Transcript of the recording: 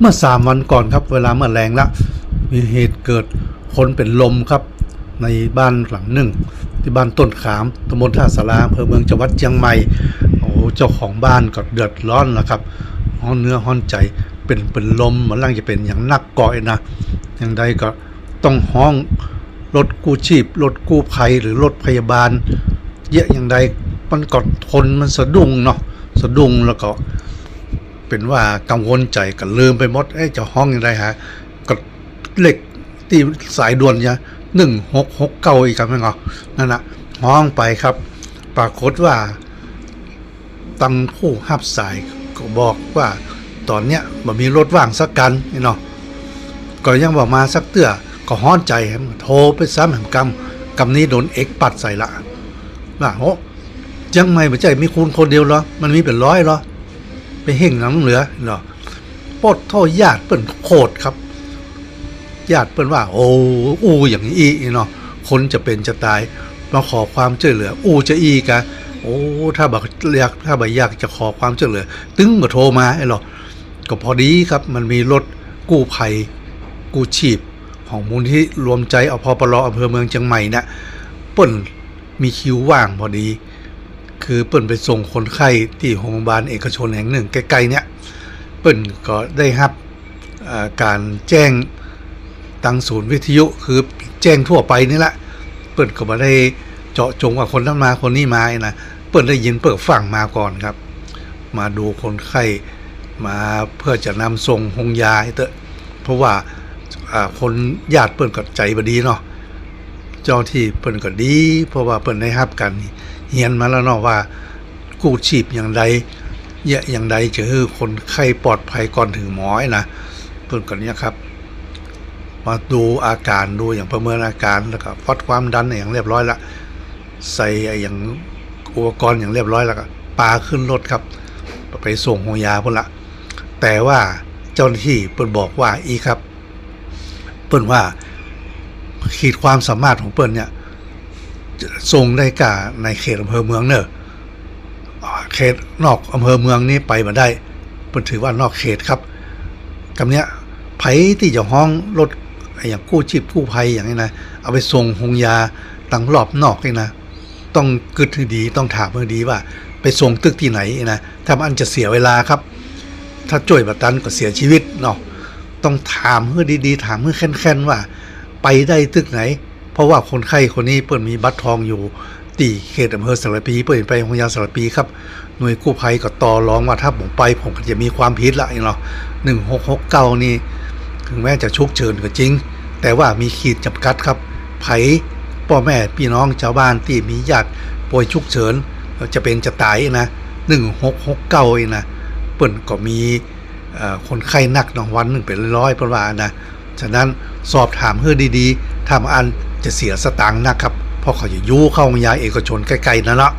เมื่อสามวันก่อนครับ เวลาเมื่อแรงละมีเหตุเกิดคนเป็นลมครับ ในบ้านหลังหนึ่ง ที่บ้านต้นขามตำบลท่าสาราอำเภอเมืองจังหวัดเชียงใหม่โอ้เจ้าของบ้านก็เดือดร้อนนะครับห้อนเนื้อห้อนใจเป็นเป็นลมเหมือนร่างจะเป็นอย่างนักก่อยนะอย่างใดก็ต้องห้องรถกู้ชีพรถกู้ภัยหรือรถพยาบาล เยอะอย่างใดมันก็ทนมันสะดุ้งเนาะสะดุ้งแล้วก็ เป็นว่ากังวลใจก็ลืมไปหมดเอ๊ะจะห้องยังไงฮะก็เหล็กที่สายด่วนเนี่ยหนึ่งหกหกเก้าอีกครับแม่งเอนั่นนะห้องไปครับ ปรากฏว่าตังผู้หับสายก็บอกว่าตอนเนี้ยมันมีรถว่างสักกันนี่เนาะก็ยังบอกมาสักเตื้อก็ห้อนใจฮมโทรไปซ้ำแห่งกำกำนี้โดนเอ็กปัดใส่ละว่าโอ้ยังไม่ไม่ใจมีคุณคนเดียวเหรอ มันมีเป็นร้อยเหรอ ไปเห่งน้ำเหลือเนาะปดโทษญาติเปิ้นโคตรครับ ญาติเปิ้นว่า โอ้อูอย่างนี้อีเนาะคนจะเป็นจะตายมาขอความช่วยเหลือ อูจะอีกะโอ้ถ้าบักอยากถ้าบักอยากจะขอความช่วยเหลือ ตึงก็โทรมาไอ้หรอก็พอดีครับ มันมีรถกู้ภัยกู้ชีพ ของมูลที่รวมใจอพปรออำเภอเมืองเชียงใหม่นี่ยเปิ้นมีคิวว่างพอดี คือเปิ้นไปส่งคนไข้ที่โรงพยาบาลเอกชนแห่งหนึ่งใกล้ๆเนี่ยเปิ้นก็ได้รับการแจ้งตังศูนย์วิทยุคือแจ้งทั่วไปนี่แหละ เปิ้นก็มาได้เจาะจงว่าคนนั้นมาคนนี้มานะเปิ้นได้ยินเปิดฟังมาก่อนครับ มาดูคนไข้มาเพื่อจะนำส่งหงยาให้เตอะเพราะว่าคนญาติเปิ้นก็ใจบดีเนาะเจ้าที่เปิ้นก็ดี เพราะว่าเปิ้นได้รับกัน เฮียนมาแล้วเนาะว่ากู้ชีพอย่างใดเยอะอย่างใดจะให้คนไข้ปลอดภัยก่อนถึงหมอนะเปิ้นก็เนี่ยครับ มาดูอาการดูอย่างประเมินอาการแล้วก็วัดความดันอย่างเรียบร้อยละใส่ไออย่างอุปกรณ์อย่างเรียบร้อยแล้วก็ปาขึ้นรถครับ ไปส่งโรงยาพุ่นละแต่ว่าเจ้าหน้าที่เปิ้นบอกว่าอีครับ เปิ้นว่าขีดความสามารถของเปิ้ลเนี่ย ส่งได้กาในเขตอำเภอเมืองเนอะเขตนอกอำเภอเมืองนี่ไปมาได้เปิ้นถือว่านอกเขตครับกำเนี้ยไผที่จะห้องรถอย่างกู้ชีพกู้ภัยอย่างนี้นะเอาไปส่งหงยาตังรอบนอกนี่นะ ต้องกึดดีต้องถามให้ดีว่า ไปส่งตึกที่ไหนนะถ้ามันจะเสียเวลาครับ ถ้าจ่วยบัตันก็เสียชีวิตเนาะต้องถามเพื่อดีๆ ถามเพื่อแค้นๆว่า ไปได้ตึกไหน เพราะว่าคนไข้คนนี้เปิดมีบัตรทองอยู่ตีเขตอำเภอสารปีเปิดไปโรงพยาบาลสารปีครับหน่วยกู้ภัยก็ต่อร้องว่าถ้าผมไปผมก็จะมีความผิดละเนาะหนึ่งหกหกเก้านี่ถึงแม้จะชุกเฉินก็จริง แต่ว่ามีขีดจำกัดครับ ไผพ่อแม่พี่น้องชาวบ้านที่มีญาติป่วยชุกเฉินจะเป็นจะตายนะหนึ่งหกหกเก้าเองนะเปิ่นก็มีคนไข้หนักนาะวันหนึ่งเป็นร้อยๆประมานะ ฉะนั้นสอบถามเพื่อดีๆถ้ามาอัน จะเสียสตางค์นะครับเพราะเขาจะยู่เข้าโรงพยาบาลเอกชนใกล้ๆนั่นละ